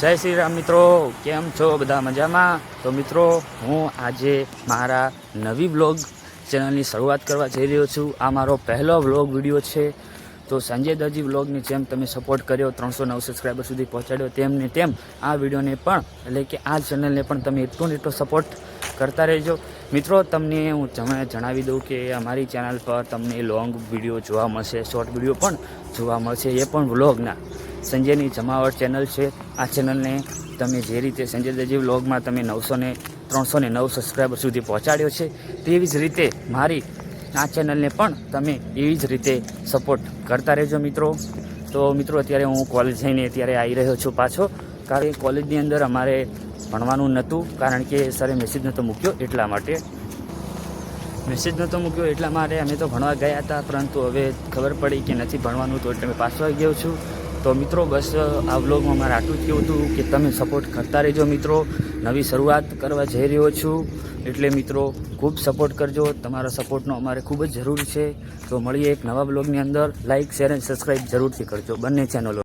જય શ્રી રામ મિત્રો, કેમ છો બધા મજામાં? તો મિત્રો, હું આજે મારા નવી બ્લોગ ચેનલની શરૂઆત કરવા જઈ રહ્યો છું. આ મારો પહેલો બ્લોગ વીડિયો છે. તો સંજય દરજી બ્લોગની જેમ તમે સપોર્ટ કર્યો, ત્રણસો નવ સબસ્ક્રાઈબર સુધી પહોંચાડ્યો તેમને તેમ, આ વિડીયોને પણ, એટલે કે આ ચેનલને પણ તમે એટલો ને એટલો સપોર્ટ કરતા રહેજો. મિત્રો, તમને હું જણા- જણાવી દઉં કે અમારી ચેનલ પર તમને લોંગ વીડિયો જોવા મળશે શોર્ટ વીડિયો પણ જોવા મળશે, એ પણ વ્લોગના. સંજયની જમાવટ ચેનલ છે. આ ચેનલને તમે જે રીતે સંજય દરજી વ્લોગમાં તમે નવસો ને ત્રણસો ને નવ સબસ્ક્રાઈબર સુધી પહોંચાડ્યો છે, તેવી જ રીતે મારી આ ચેનલને પણ તમે એવી જ રીતે સપોર્ટ કરતા રહેજો મિત્રો. તો મિત્રો, અત્યારે હું કોલેજ જઈને અત્યારે આવી રહ્યો છું પાછો. કારણ કે કોલેજની અંદર અમારે ભણવાનું નહોતું, કારણ કે સરે મેસેજ નહોતો મૂક્યો એટલા માટે. મેસેજ નહોતો મૂક્યો એટલા માટે અમે તો ભણવા ગયા હતા, પરંતુ હવે ખબર પડી કે નથી ભણવાનું, તો એટલે મેં પાછો આવી ગયો છું. તો મિત્રો, બસ આ વ્લોગમાં મારે આટલું જ કહેવું હતું કે તમે સપોર્ટ કરતા રહેજો મિત્રો. નવી શરૂઆત કરવા જઈ રહ્યો છું. એટલે મિત્રો, ખૂબ સપોર્ટ કરજો. તમારા સપોર્ટનો અમારે ખૂબ જ જરૂર છે. તો મળીએ એક નવા બ્લોગની અંદર. લાઇક શેર અને સબસ્ક્રાઈબ જરૂરથી કરજો. બંને ચેનલો